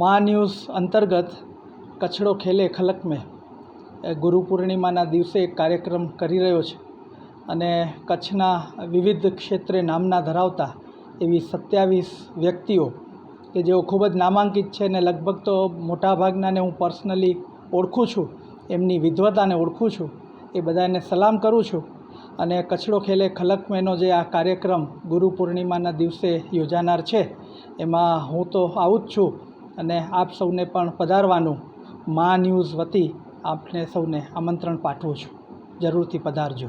મા ન્યૂઝ અંતર્ગત કચડો ખેલે ખલક મેં ગુરુ પૂર્ણિમાના દિવસે એક કાર્યક્રમ કરી રહ્યો છે અને કચ્છના વિવિધ ક્ષેત્રે નામના ધરાવતા એવી સત્યાવીસ વ્યક્તિઓ કે જેઓ ખૂબ જ નામાંકિત છે ને લગભગ તો મોટાભાગનાને હું પર્સનલી ઓળખું છું, એમની વિદ્વતાને ઓળખું છું, એ બધાને સલામ કરું છું અને કચડો ખેલે ખલક મેનો જે આ કાર્યક્રમ ગુરુ પૂર્ણિમાના દિવસે યોજાનાર છે, એમાં હું તો આવું જ છું. અને આપ સૌને પણ પધારવાનું મા ન્યૂઝ વતી આપને સૌને આમંત્રણ પાઠવું છું. જરૂરથી પધારજો.